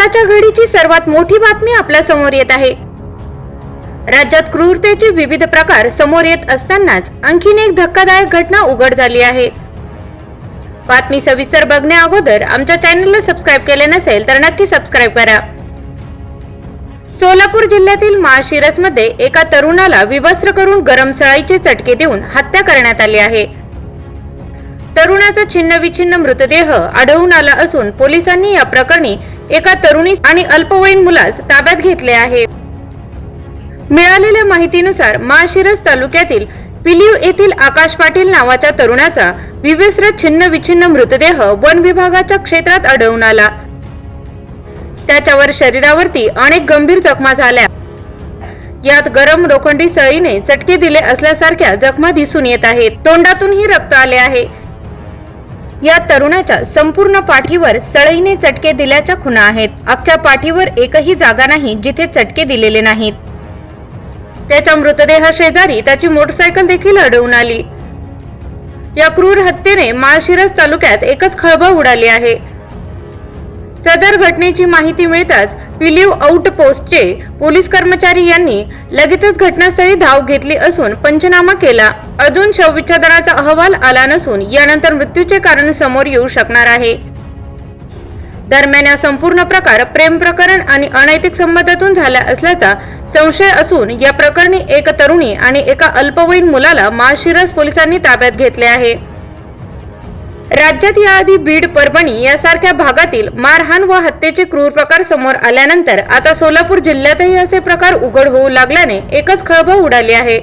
आत्ताच्या घडीची सर्वात मोठी बातमी आपल्यासमोर येत आहे. राज्यात क्रूरतेचे विविध प्रकार समोर येत असतानाच आणखीन एक धक्कादायक घटना उघड झाली आहे. बातमी सविस्तर बघण्या अगोदर आमच्या चॅनलला सबस्क्राईब केले नसेल तर नक्की सबस्क्राईब करा. सोलापूर जिल्ह्यातील माळशिरसमध्ये एका तरुणाला विवस्त्र करून गरम सळाईचे चटके देऊन हत्या करण्यात आली आहे. तरुणाचा छिन्नविछिन्न मृतदेह आढळून आला असून पोलिसांनी या प्रकरणी एका तरुणी आणि अल्पवयीन मुलास ताब्यात घेतले आहे. मिळालेल्या माहितीनुसार माळशिरस तालुक्यातील पिलीव येथील आकाश पाटील नावाच्या तरुणाचा विवेस्र छिन्न विछिन्न मृतदेह वन विभागाच्या क्षेत्रात आढळून आला. त्याच्यावर शरीरावरती अनेक गंभीर जखमा झाल्या. यात गरम लोखंडी सळीने चटके दिले असल्यासारख्या जखमा दिसून येत आहेत. तोंडातूनही रक्त आले आहे. या तरुणाच्या संपूर्ण पाठीवर सळईने चटके दिल्याच्या खुणा आहेत. अख्ख्या पाठीवर एकही जागा नाही जिथे चटके दिलेले नाहीत. त्याच्या मृतदेहा शेजारी त्याची मोटरसायकल देखील अडवून आली. या क्रूर हत्येने माळशिरस तालुक्यात एकच खळबळ उडाली आहे. सदर घटनेची माहिती मिळताच पिलीव आउट पोस्टचे पोलीस कर्मचारी यांनी लगेचच घटनास्थळी धाव घेतली असून पंचनामा केला. अजून शवविच्छेदनाचा अहवाल आला नसून यानंतर मृत्यूचे कारण समोर येऊ शकणार आहे. दरम्यान हा संपूर्ण प्रकार प्रेम प्रकरण आणि अनैतिक संबंधातून झाला असल्याचा संशय असून या प्रकरणी एक तरुणी आणि एका अल्पवयीन मुलाला माळशिरस पोलिसांनी ताब्यात घेतले आहे. राज्यात याआधी बीड परभणी यासारख्या भागातील मारहाण व हत्येचे क्रूर प्रकार समोर आल्यानंतर आता सोलापूर जिल्ह्यातही असे प्रकार उघड होऊ लागल्याने एकच खळबळ उडाली आहे.